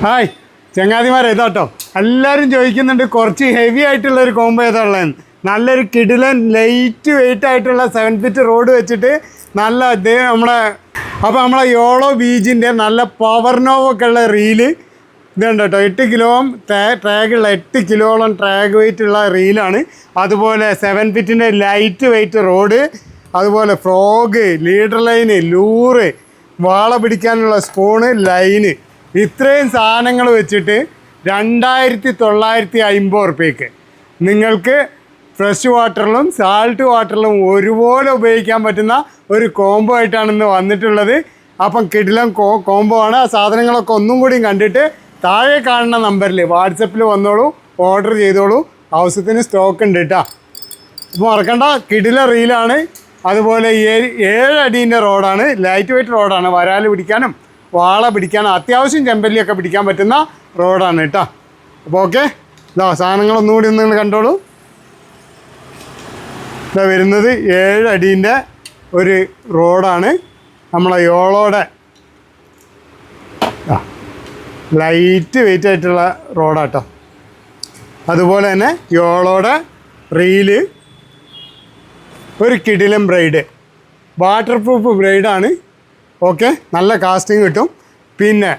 Hi ചങ്ങാതിമാരെ ഇതാട്ടോ. എല്ലാവരും ചോദിക്കുന്നുണ്ട് കുറച്ച് ഹെവി ആയിട്ടുള്ള ഒരു ഏതാ ഉള്ളതെന്ന് നല്ലൊരു കിടിലൻ ലൈറ്റ് വെയിറ്റ് ആയിട്ടുള്ള സെവൻ ഫിറ്റ് റോഡ് വെച്ചിട്ട് നല്ല നമ്മളെ അപ്പോൾ നമ്മളെ യോളോ ബീജിന്റെ നല്ല പവർ നോവൊക്കെ ഉള്ള റീൽ ഇതുണ്ട് കേട്ടോ. എട്ട് കിലോം ട്രാഗുള്ള എട്ട് കിലോളം ട്രാഗ് വെയിറ്റ് ഉള്ള റീലാണ് അതുപോലെ സെവൻ ഫിറ്റിന്റെ ലൈറ്റ് വെയിറ്റ് റോഡ് അതുപോലെ ഫ്രോഗ് ലീഡർ ലൈന് ലൂറ് വാള പിടിക്കാനുള്ള സ്പൂണ് ലൈന് ഇത്രയും സാധനങ്ങൾ വെച്ചിട്ട് രണ്ടായിരത്തി തൊള്ളായിരത്തി അമ്പത് ഉറുപ്പ്യക്ക് നിങ്ങൾക്ക് ഫ്രഷ് വാട്ടറിലും സാൾട്ട് വാട്ടറിലും ഒരുപോലെ ഉപയോഗിക്കാൻ പറ്റുന്ന ഒരു കോംബോ ആയിട്ടാണ് ഇന്ന് വന്നിട്ടുള്ളത്. അപ്പം കിടിലം കോ കോംബോ ആണ്. ആ സാധനങ്ങളൊക്കെ ഒന്നും കൂടിയും കണ്ടിട്ട് താഴെ കാണുന്ന നമ്പറിൽ വാട്സപ്പിൽ വന്നോളൂ ഓർഡർ ചെയ്തോളൂ. ആവശ്യത്തിന് സ്റ്റോക്ക് ഉണ്ട് കേട്ടോ അപ്പോൾ മറക്കണ്ട കിടില റീലാണ് അതുപോലെ ഏഴ് ഏഴ് അടീന്റെ റോഡാണ് ലൈറ്റ് വെയിറ്റ് റോഡാണ് വരാൽ പിടിക്കാനും. വാള പിടിക്കാൻ അത്യാവശ്യം ചെമ്പല്ലിയൊക്കെ പിടിക്കാൻ പറ്റുന്ന റോഡാണ് കേട്ടോ. അപ്പോൾ ഓക്കെ ഇതാ സാധനങ്ങളൊന്നുകൂടി ഒന്ന് കണ്ടോളൂ. ഇതാ വരുന്നത് ഏഴടീന്റെ ഒരു റോഡാണ്. നമ്മളെ യോളോടെ. ലൈറ്റ് വെയിറ്റ് ആയിട്ടുള്ള റോഡാട്ടോ അതുപോലെ തന്നെ യോളോടെ റീൽ ഒരു കിടിലം ബ്രൈഡ് വാട്ടർ പ്രൂഫ് ബ്രൈഡാണ് ഓക്കെ നല്ല കാസ്റ്റിംഗ് കിട്ടും. പിന്നെ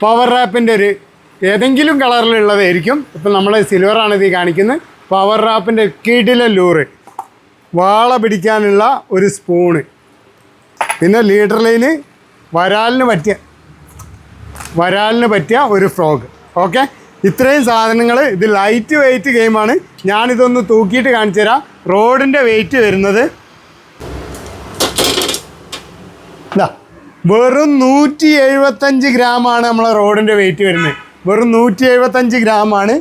പവർ റാപ്പിന്റെ ഒരു ഏതെങ്കിലും കളറിലുള്ളതായിരിക്കും ഇപ്പം നമ്മൾ സിൽവറാണ് ഇത് കാണിക്കുന്നത് പവർ റാപ്പിന്റെ കിടിലം ലൂറ് വാള പിടിക്കാനുള്ള ഒരു സ്പൂണ് പിന്നെ ലീഡർ ലൈന് വരാലിന് പറ്റിയ വരാലിന് പറ്റിയ ഒരു ഫ്രോഗ് ഓക്കെ ഇത്രയും സാധനങ്ങൾ ഇത് ലൈറ്റ് വെയിറ്റ് ഗെയിമാണ് ഞാനിതൊന്ന് തൂക്കിയിട്ട് കാണിച്ചു തരാം റോഡിന്റെ വെയിറ്റ് വരുന്നത് ഇതാ വെറും നൂറ്റി എഴുപത്തഞ്ച് ഗ്രാമാണ് നമ്മളെ റോഡിന്റെ വെയിറ്റ് വരുന്നത്. വെറും നൂറ്റി എഴുപത്തഞ്ച് ഗ്രാമാണ്.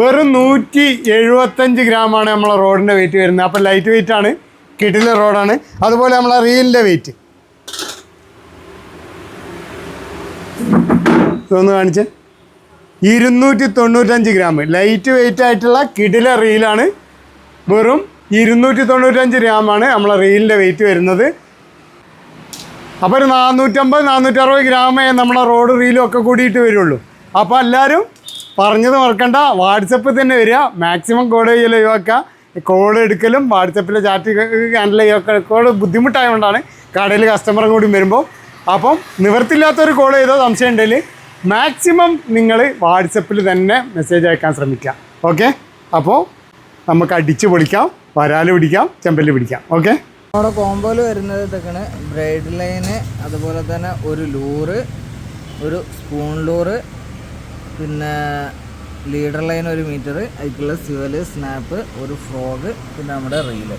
വെറും നൂറ്റി എഴുപത്തഞ്ച് ഗ്രാമാണ് നമ്മളെ റോഡിന്റെ വെയിറ്റ് വരുന്നത്. അപ്പോൾ ലൈറ്റ് വെയിറ്റ് ആണ് കിടിലെ റോഡാണ്. അതുപോലെ നമ്മളെ റീലിന്റെ വെയിറ്റ് ഇതൊന്ന് കാണിച്ചേ. ഇരുന്നൂറ്റി തൊണ്ണൂറ്റഞ്ച് ഗ്രാം. ലൈറ്റ് വെയിറ്റ് ആയിട്ടുള്ള കിടില റീലാണ്. വെറും ഇരുന്നൂറ്റി തൊണ്ണൂറ്റഞ്ച് ഗ്രാമാണ് നമ്മളെ റീലിന്റെ വെയിറ്റ് വരുന്നത്. അപ്പോൾ ഒരു നാനൂറ്റമ്പത് നാനൂറ്ററുപത് ഗ്രാമേ നമ്മുടെ റോഡ് റീലും ഒക്കെ കൂടിയിട്ട് വരുള്ളൂ. അപ്പോൾ എല്ലാവരും പറഞ്ഞത് മറക്കണ്ട. വാട്സപ്പിൽ തന്നെ വരിക. മാക്സിമം കോഡ് ചെയ്യൽ ഒഴിവാക്കുക. കോൾ എടുക്കലും വാട്സപ്പിൽ ചാറ്റ് ഹാൻഡിൽ ചെയ്യുക. കോൾ ബുദ്ധിമുട്ടായതുകൊണ്ടാണ് കടയിൽ കസ്റ്റമറും കൂടി വരുമ്പോൾ അപ്പം നിവർത്തില്ലാത്തൊരു കോൾ ചെയ്തോ സംശയം ഉണ്ടെങ്കിൽ മാക്സിമം നിങ്ങൾ വാട്സപ്പിൽ തന്നെ മെസ്സേജ് അയക്കാൻ ശ്രമിക്കുക. ഓക്കെ അപ്പോൾ നമുക്ക് അടിച്ച് പൊളിക്കാം. വരാൽ പിടിക്കാം. ചെമ്പൽ പിടിക്കാം. ഓക്കെ നമ്മുടെ കോംബോയിൽ വരുന്നത് ഇതൊക്കെയാണ്. ബ്രൈഡ് ലൈന് അതുപോലെ തന്നെ ഒരു ലൂറ് ഒരു സ്പൂൺ ലൂറ് പിന്നെ ലീഡർ ലൈൻ ഒരു മീറ്റർ അതിലുള്ള സ്യുവൽ സ്നാപ്പ് ഒരു ഫ്രോഗ് പിന്നെ നമ്മുടെ റീൽ